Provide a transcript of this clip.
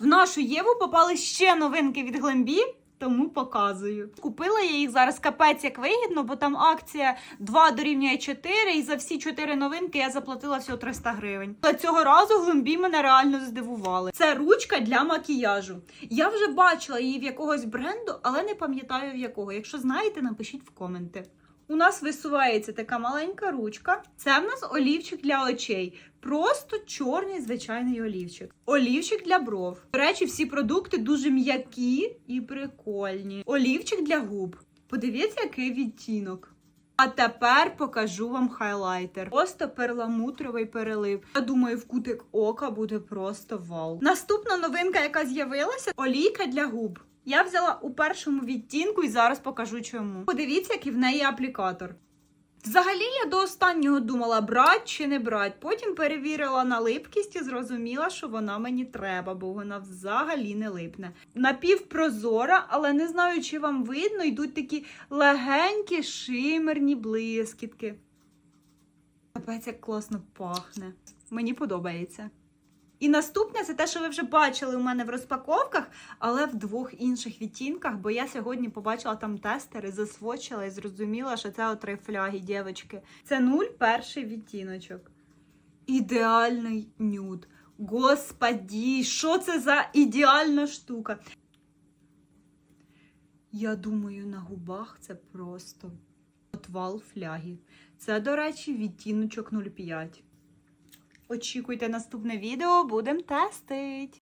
В нашу Єву попали ще новинки від Глембі. Тому показую. Купила я їх зараз капець як вигідно, бо там акція 2 дорівнює 4, і за всі 4 новинки я заплатила всього 300 гривень. Але цього разу Глембі мене реально здивували. Це ручка для макіяжу. Я вже бачила її в якогось бренду, але не пам'ятаю в якого. Якщо знаєте, напишіть в коменти. У нас висувається така маленька ручка. Це в нас олівчик для очей. Просто чорний звичайний олівчик. Олівчик для бров. До речі, всі продукти дуже м'які і прикольні. Олівчик для губ. Подивіться, який відтінок. А тепер покажу вам хайлайтер. Просто перламутровий перелив. Я думаю, в кутик ока буде просто вау. Наступна новинка, яка з'явилася, олійка для губ. Я взяла у першому відтінку і зараз покажу чому. Подивіться, який в неї аплікатор. Взагалі я до останнього думала, брать чи не брать. Потім перевірила на липкість і зрозуміла, що вона мені треба, бо вона взагалі не липне. Напівпрозора, але не знаю, чи вам видно, йдуть такі легенькі шимерні блискітки. Капець, як класно пахне. Мені подобається. І наступне це те, що ви вже бачили у мене в розпаковках, але в двох інших відтінках, бо я сьогодні побачила там тестери, засвочила і зрозуміла, що це отри фляги, дівчатки. Це нуль перший відтіночок. Ідеальний нюд. Господі, що це за ідеальна штука? Я думаю, на губах це просто отвал фляги. Це, до речі, відтіночок 05. Очікуйте наступне відео, будемо тестить.